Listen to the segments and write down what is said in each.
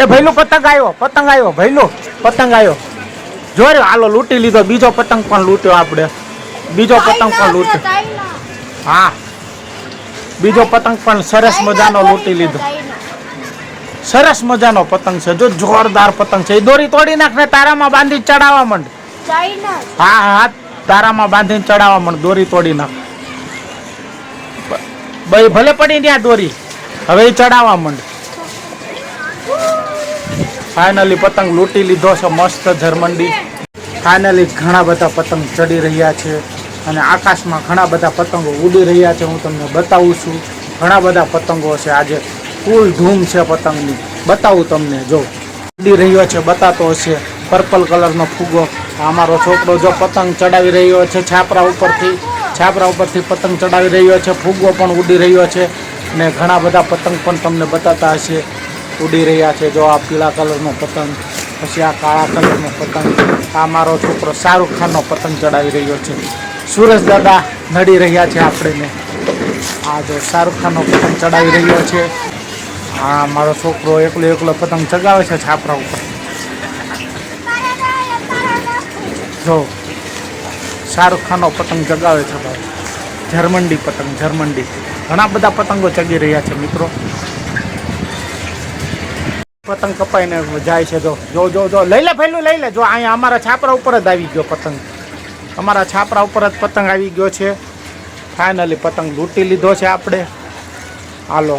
એ ભૈલું પતંગ આવ્યો પતંગ આવ્યો ભૈલું પતંગ આવ્યો. જો રે હાલો લૂંટી લીધો. બીજો પતંગ પણ લૂંટ્યો આપણે. બીજો પતંગ પણ લૂંટ્યો હા. બીજો પતંગ પણ સરસ મજાનો લૂંટી લીધો. સરસ મજાનો પતંગ છે. જો જોરદાર પતંગ છે. એ દોરી તોડી નાખને તારામાં બાંધી ચડાવવા માંડ. હા હા તારામાં બાંધીને ચડાવવા માંડ. દોરી તોડી નાખ. ભાઈ ભલે પડી ત્યાં દોરી. હવે એ ચડાવવા માંડ. ફાઇનલી પતંગ લૂંટી લીધો છે, મસ્ત જર્મંડી ફાઇનલી ઘણા બધા પતંગ ચડી રહ્યા છે અને આકાશમાં ઘણા બધા પતંગો ઉડી રહ્યા છે, હું તમને બતાવું છું. ઘણા બધા પતંગો છે, આજે ફૂલ ધૂમ છે પતંગની. બતાવું તમને, જો. ઉડી રહ્યો છે, બતાતો હશે. પર્પલ કલરનો ફુગ્ગો. અમારો છોકરો જો પતંગ ચડાવી રહ્યો છે, છાપરા ઉપરથી છાપરા ઉપરથી પતંગ ચડાવી રહ્યો છે, ફુગ્ગો પણ ઉડી રહ્યો છે. અને ઘણા બધા પતંગ પણ તમને બતાતા હશે. ઉડી રહ્યા છે. જો આ પીળા કલરનો પતંગ, પછી આ કાળા કલરનો પતંગ, આ મારો છોકરો શાહરૂખ ખાનનો પતંગ ચડાવી રહ્યો છે. સુરજ દાદા નડી રહ્યા છે આપણને. આ જો શાહરૂખ ખાનનો પતંગ ચડાવી રહ્યો છે. આ મારો છોકરો એકલો એકલો પતંગ ચગાવે છે છાપરા ઉપર. જો, શાહરૂખ ખાનનો પતંગ ચગાવે છે, ભાઈ. જર્મંડી પતંગ જર્મંડી ઘણા બધા પતંગો ચગી રહ્યા છે, મિત્રો. પતંગ કપાઈને જાય છે જો જો જો જો. લઈ લે પહેલું લઈ લે. જો અહીંયા અમારા છાપરા ઉપર જ આવી ગયો પતંગ. અમારા છાપરા ઉપર જ પતંગ આવી ગયો છે. ફાઇનલી પતંગ લૂંટી લીધો છે આપણે. હાલો.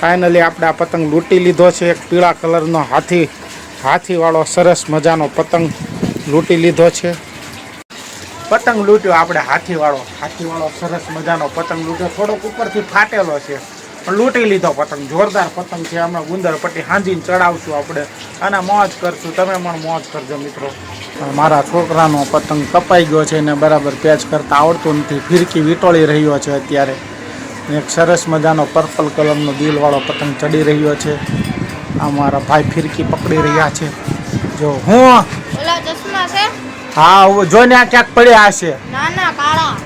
ફાઇનલી આપણે આ પતંગ લૂંટી લીધો છે. એક પીળા કલરનો હાથી, હાથીવાળો સરસ મજાનો પતંગ લૂંટી લીધો છે. પતંગ લૂંટ્યો આપણે હાથીવાળો. હાથીવાળો સરસ મજાનો પતંગ લૂંટ્યો. થોડોક ઉપરથી ફાટેલો છે. પણ લૂંટી લીધો પતંગ, જોરદાર પતંગ છે હમણાં ગુંદર પટ્ટી હાંજીને ચડાવશું આપણે. અને મોજ કરશું, તમે પણ મોજ કરજો મિત્રો. મારા છોકરાનો પતંગ કપાઈ ગયો છે ને બરાબર પેચ કરતાં આવડતું નથી. ફિરકી વીંટોળી રહ્યો છે અત્યારે. એક સરસ મજાનો પર્પલ કલરનો દિલવાળો પતંગ ચડી રહ્યો છે. આ મારા ભાઈ ફિરકી પકડી રહ્યા છે. જો હું ચશ્મા છે? હા જોઈને આ ક્યાંક પડ્યા હશે.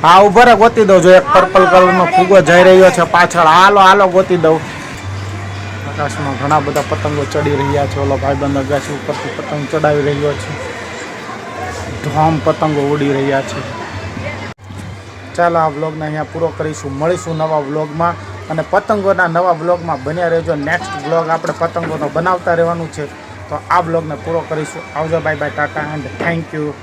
હા ઊભો રે ગોતી દઉં. જો એક પર્પલ કલરનો ફૂગો જઈ રહ્યો છે પાછળ. હાલો હાલો ગોતી દઉં. આકાશમાં ઘણા બધા પતંગો ચડી રહ્યા છે. ઓલો ભાઈબંધ અગાસી ઉપરથી પતંગ ચડાવી રહ્યો છે. ધોમ પતંગો ઉડી રહ્યા છે. ચાલો આ વ્લોગને અહીંયા પૂરો કરીશું. મળીશું નવા વ્લોગમાં. અને પતંગોના નવા વ્લોગમાં બન્યા રહેજો. નેક્સ્ટ વ્લોગ આપણે પતંગોનો બનાવતા રહેવાનું છે. તો આ બ્લોગને પૂરો કરીશું. આવજો bye bye tata and thank you